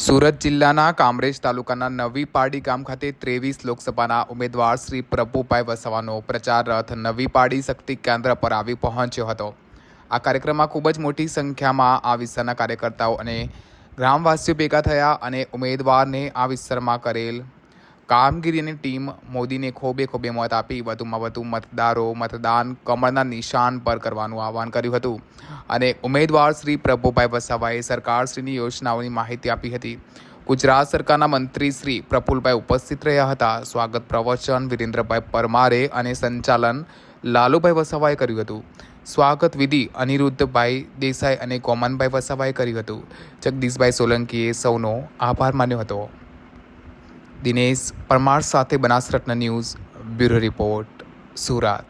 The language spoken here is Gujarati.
સુરત જિલ્લાના કામરેજ તાલુકાના નવી પાડી ગામ ખાતે ત્રેવીસ લોકસભાના ઉમેદવાર શ્રી પ્રભુભાઈ વસાવાનો પ્રચાર રથ નવી પાડી શક્તિ કેન્દ્ર પર આવી પહોંચ્યો હતો. આ કાર્યક્રમમાં ખૂબ જ મોટી સંખ્યામાં આ વિસ્તારના કાર્યકર્તાઓ અને ગ્રામવાસીઓ ભેગા થયા અને ઉમેદવારને આ વિસ્તારમાં કરેલ કામગીરીની ટીમ મોદીને ખોબે ખોબે મત આપી વધુમાં વધુ મતદારો, મતદાન કમળના નિશાન પર કરવાનું આહવાન કર્યું હતું. અને ઉમેદવાર શ્રી પ્રભુભાઈ વસાવાએ સરકારશ્રીની યોજનાઓની માહિતી આપી હતી. ગુજરાત સરકારના મંત્રી શ્રી પ્રફુલભાઈ ઉપસ્થિત રહ્યા હતા. સ્વાગત પ્રવચન વિરેન્દ્રભાઈ પરમારે અને સંચાલન લાલુભાઈ વસાવાએ કર્યું હતું. સ્વાગત વિધિ અનિરુદ્ધભાઈ દેસાઈ અને કોમનભાઈ વસાવાએ કર્યું હતું. જગદીશભાઈ સોલંકીએ સૌનો આભાર માન્યો હતો. દિનેશ પરમાર સાથે Banasratna news bureau report Surat.